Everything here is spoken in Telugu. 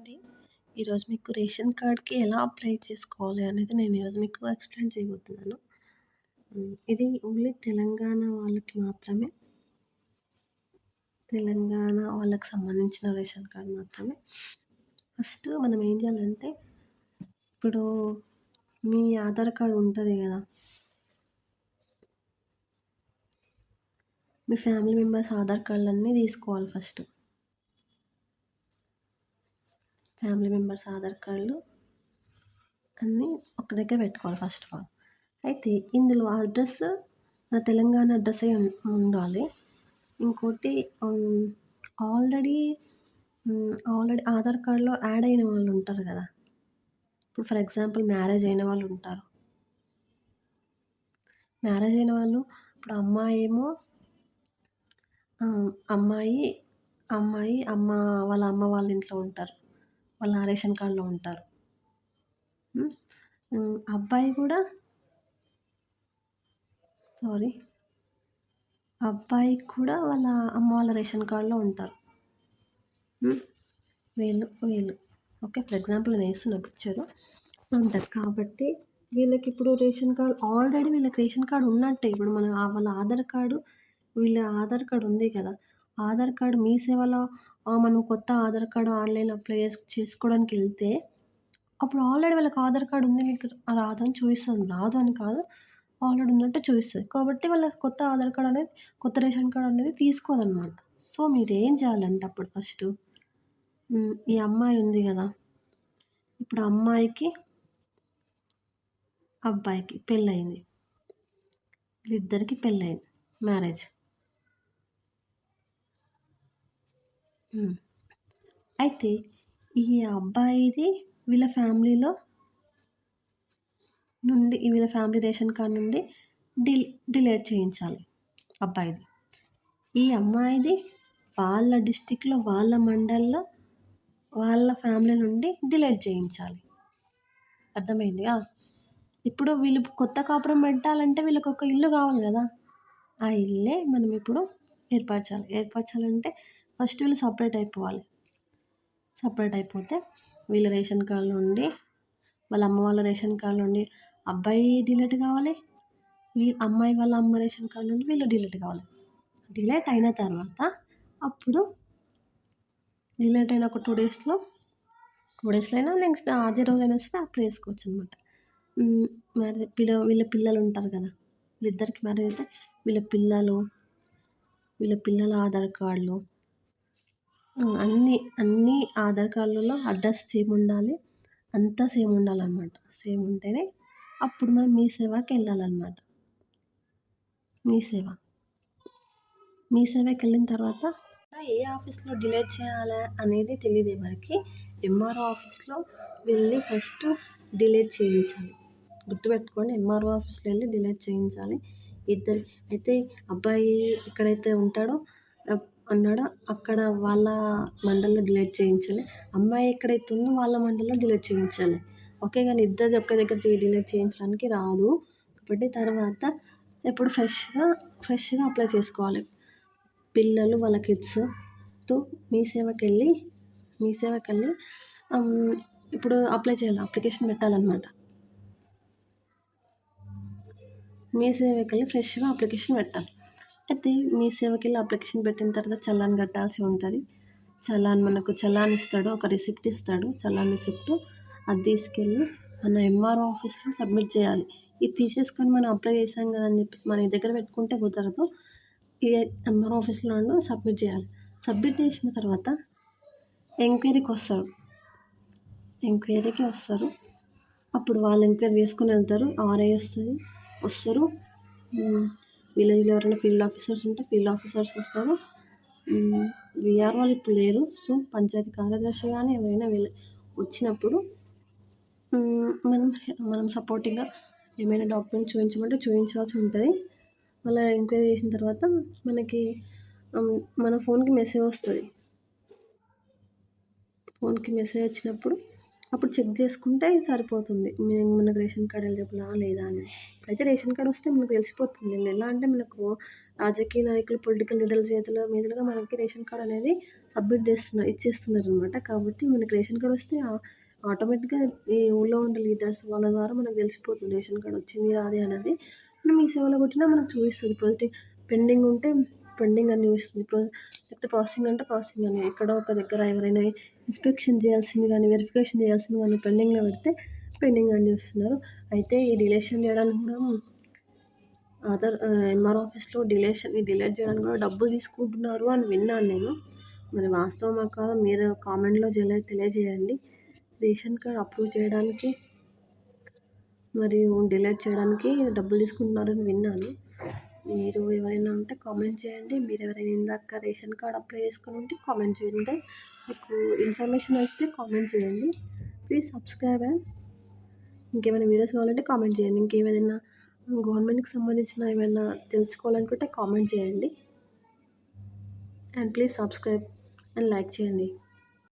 అండి ఈరోజు మీకు రేషన్ కార్డ్కి ఎలా అప్లై చేసుకోవాలి అనేది నేను ఈరోజు మీకు ఎక్స్ప్లెయిన్ చేయబోతున్నాను. ఇది ఓన్లీ తెలంగాణ వాళ్ళకి మాత్రమే. తెలంగాణ వాళ్ళకి సంబంధించిన రేషన్ కార్డ్ మాత్రమే. ఫస్ట్ మనం ఏం చేయాలంటే ఇప్పుడు మీ ఆధార్ కార్డ్ ఉంటుంది కదా. మీ ఫ్యామిలీ మెంబర్స్ ఆధార్ కార్డులన్నీ తీసుకోవాలి ఫస్ట్. ఫ్యామిలీ మెంబర్స్ ఆధార్ కార్డులు అన్నీ ఒక దగ్గర పెట్టుకోవాలి ఫస్ట్ ఆఫ్ ఆల్ అయితే ఇందులో అడ్రస్ నా తెలంగాణ అడ్రస్ ఉండాలి. ఇంకోటి ఆల్రెడీ ఆల్రెడీ ఆధార్ కార్డులో యాడ్ అయిన వాళ్ళు ఉంటారు కదా. ఇప్పుడు ఫర్ ఎగ్జాంపుల్ మ్యారేజ్ అయిన వాళ్ళు ఉంటారు. మ్యారేజ్ అయిన వాళ్ళు ఇప్పుడు అమ్మాయి ఏమో అమ్మాయి అమ్మాయి అమ్మ వాళ్ళ అమ్మ వాళ్ళ ఇంట్లో ఉంటారు. వాళ్ళ రేషన్ కార్డులో ఉంటారు. అబ్బాయి కూడా సారీ అబ్బాయి కూడా వాళ్ళ అమ్మ వాళ్ళ రేషన్ కార్డులో ఉంటారు. వీళ్ళు వీళ్ళు. ఓకే ఫర్ ఎగ్జాంపుల్ నేను వేస్తున్న పిక్చరు ఉంటారు కాబట్టి వీళ్ళకి ఇప్పుడు రేషన్ కార్డు ఆల్రెడీ వీళ్ళకి రేషన్ కార్డు ఉన్నట్టే. ఇప్పుడు మన వాళ్ళ ఆధార్ కార్డు వీళ్ళ ఆధార్ కార్డు ఉంది కదా. ఆధార్ కార్డు మీ సేవలో మనం కొత్త ఆధార్ కార్డు ఆన్లైన్లో అప్లై చేసుకోవడానికి వెళ్తే అప్పుడు ఆల్రెడీ వాళ్ళకి ఆధార్ కార్డు ఉంది మీకు రాదని చూపిస్తుంది. రాదు అని కాదు ఆల్రెడీ ఉన్నట్టు చూపిస్తుంది. కాబట్టి వాళ్ళకి కొత్త ఆధార్ కార్డు అనేది కొత్త రేషన్ కార్డు అనేది తీసుకోదన్నమాట. సో మీరు ఏం చేయాలంటే అప్పుడు ఫస్ట్? ఈ అమ్మాయి ఉంది కదా. ఇప్పుడు అమ్మాయికి అబ్బాయికి పెళ్ళయింది. వీళ్ళిద్దరికి పెళ్ళయింది. మ్యారేజ్. అయితే ఈ అబ్బాయిది వీళ్ళ ఫ్యామిలీలో నుండి వీళ్ళ ఫ్యామిలీ రేషన్ కార్డ్ నుండి డిల్ డిలేట్ చేయించాలి అబ్బాయిది. ఈ అమ్మాయిది వాళ్ళ డిస్టిక్లో వాళ్ళ మండల్లో వాళ్ళ ఫ్యామిలీ నుండి డిలేట్ చేయించాలి. అర్థమైంది? ఇప్పుడు వీళ్ళు కొత్త కాపురం పెట్టాలంటే వీళ్ళకి ఒక ఇల్లు కావాలి కదా. ఆ ఇల్లే మనం ఇప్పుడు ఏర్పరచాలి. ఏర్పరచాలంటే ఫస్ట్ వీళ్ళు సపరేట్ అయిపోవాలి. సపరేట్ అయిపోతే వీళ్ళ రేషన్ కార్డు నుండి వాళ్ళ అమ్మ వాళ్ళ రేషన్ కార్డు నుండి అబ్బాయి డిలీట్ కావాలి. వీ అమ్మాయి వాళ్ళ అమ్మ రేషన్ కార్డు నుండి వీళ్ళు డిలీట్ కావాలి. డిలీట్ అయిన తర్వాత అప్పుడు డిలీట్ అయిన ఒక టూ డేస్లో టూ డేస్లో అయినా నెక్స్ట్ అదే రోజైనా సరే అప్లై చేసుకోవచ్చు అనమాట మ్యారేజ్ పిల్ల వీళ్ళ పిల్లలు ఉంటారు కదా వీళ్ళిద్దరికి మ్యారేజ్ అయితే వీళ్ళ పిల్లలు వీళ్ళ పిల్లల ఆధార్ కార్డులు అన్నీ అన్నీ ఆధార్ కార్డులలో అడ్రస్ సేమ్ ఉండాలి. అంతా సేమ్ ఉండాలన్నమాట. సేమ్ ఉంటేనే అప్పుడు మనం మీ సేవకి వెళ్ళాలన్నమాట. మీ సేవ. మీ సేవకి వెళ్ళిన తర్వాత ఏ ఆఫీస్లో డిలీట్ చేయాలి అనేది తెలియదు ఎవరికి. ఎంఆర్ఓ ఆఫీస్లో వెళ్ళి ఫస్ట్ డిలీట్ చేయించాలి. గుర్తుపెట్టుకోండి ఎంఆర్ఓ ఆఫీస్లో వెళ్ళి డిలీట్ చేయించాలి. ఇద్దరు అయితే అబ్బాయి ఎక్కడైతే ఉంటాడో అన్నాడో. అక్కడ వాళ్ళ మండలిలో డిలీట్ చేయించాలి. అమ్మాయి ఎక్కడైతే ఉందో వాళ్ళ మండలిలో డిలీట్ చేయించాలి. ఓకే కానీ ఇద్దరిది ఒక్క దగ్గర డిలీట్ చేయించడానికి రాదు. కాబట్టి తర్వాత ఇప్పుడు ఫ్రెష్గా ఫ్రెష్గా అప్లై చేసుకోవాలి. పిల్లలు వాళ్ళ కిడ్స్తో మీ సేవకి వెళ్ళి మీ సేవకి వెళ్ళి ఇప్పుడు అప్లై చేయాలి. అప్లికేషన్ పెట్టాలన్నమాట. మీ సేవకి వెళ్ళి ఫ్రెష్గా అప్లికేషన్ పెట్టాలి. అయితే మీ సేవకి అప్లికేషన్ పెట్టిన తర్వాత చలాన్ కట్టాల్సి ఉంటుంది. చలాన్ మనకు చలాన్ ఇస్తాడు ఒక రిసిప్ట్ ఇస్తాడు. చలాన్ రిసిప్ట్ అది తీసుకెళ్ళి మన ఎంఆర్ఓ ఆఫీస్లో సబ్మిట్ చేయాలి. ఇది తీసేసుకొని మనం అప్లై చేసాం కదా అని చెప్పేసి మన దగ్గర పెట్టుకుంటే కుదరదు. ఇది ఎంఆర్ఓ ఆఫీస్లో సబ్మిట్ చేయాలి. సబ్మిట్ చేసిన తర్వాత ఎంక్వైరీకి వస్తారు. ఎంక్వైరీకి వస్తారు. అప్పుడు వాళ్ళు ఎంక్వైరీ చేసుకుని వెళ్తారు. ఆర్ఐ వస్తుంది. వస్తారు. విలేజ్లో ఎవరైనా ఫీల్డ్ ఆఫీసర్స్ ఉంటే ఫీల్డ్ ఆఫీసర్స్ వస్తారు. విఆర్ వాళ్ళు ఇప్పుడు లేరు. సో పంచాయతీ కార్యదర్శి కానీ ఎవరైనా వెళ్ళి వచ్చినప్పుడు మనం మనం సపోర్టింగ్గా ఏమైనా డాక్యుమెంట్ చూపించమంటే చూపించాల్సి ఉంటుంది. మళ్ళీ ఎంక్వైరీ చేసిన తర్వాత మనకి మన ఫోన్కి మెసేజ్ వస్తుంది. ఫోన్కి మెసేజ్ వచ్చినప్పుడు అప్పుడు చెక్ చేసుకుంటే సరిపోతుంది. మనకు రేషన్ కార్డ్ ఎలిజిబులా లేదా అని. అయితే రేషన్ కార్డ్ వస్తే మనకు తెలిసిపోతుంది. ఎలా అంటే మనకు రాజకీయ నాయకులు పొలిటికల్ లీడర్ల చేతిలో మీదుగా మనకి రేషన్ కార్డ్ అనేది సబ్మిట్ చేస్తున్నారు ఇచ్చేస్తున్నారు అనమాట కాబట్టి మనకి రేషన్ కార్డ్ వస్తే ఆటోమేటిక్గా ఈ ఊళ్ళో ఉండే లీడర్స్ వాళ్ళ ద్వారా మనకు తెలిసిపోతుంది రేషన్ కార్డ్ వచ్చింది రాదే అనేది. మనం ఈ సేవలో కొట్టినా మనకు చూపిస్తుంది. పాజిటివ్ పెండింగ్ ఉంటే పెండింగ్ అని చూపిస్తుంది లేకపోతే ప్రాసెసింగ్ అంటే ప్రాసెసింగ్ అని ఎక్కడో ఒక దగ్గర ఎవరైనా ఇన్స్పెక్షన్ చేయాల్సింది కానీ వెరిఫికేషన్ చేయాల్సింది కానీ పెండింగ్లో పెడితే పెండింగ్ అని చూస్తున్నారు. అయితే ఈ డిలేషన్ చేయడానికి కూడా ఆధార్ ఎంఆర్ ఆఫీస్లో డిలేషన్ డిలేట్ చేయడానికి కూడా డబ్బులు తీసుకుంటున్నారు అని విన్నాను నేను. మరి వాస్తవమా కాదో మీరు కామెంట్లో తెలియజేయండి. రేషన్ కార్డ్ అప్రూవ్ చేయడానికి మరియు డిలేట్ చేయడానికి డబ్బులు తీసుకుంటున్నారని విన్నాను. మీరు ఎవరైనా ఉంటే కామెంట్ చేయండి. మీరు ఎవరైనా ఇందాక రేషన్ కార్డ్ అప్లై చేసుకుని ఉంటే కామెంట్ చేయండి గైస్ మీకు ఇన్ఫర్మేషన్ వస్తే కామెంట్ చేయండి. ప్లీజ్ సబ్స్క్రైబ్ అండ్ ఇంకేమైనా వీడియోస్ కావాలంటే కామెంట్ చేయండి. ఇంకేమైనా గవర్నమెంట్కి సంబంధించిన ఏమైనా తెలుసుకోవాలనుకుంటే కామెంట్ చేయండి. And please subscribe and like చేయండి.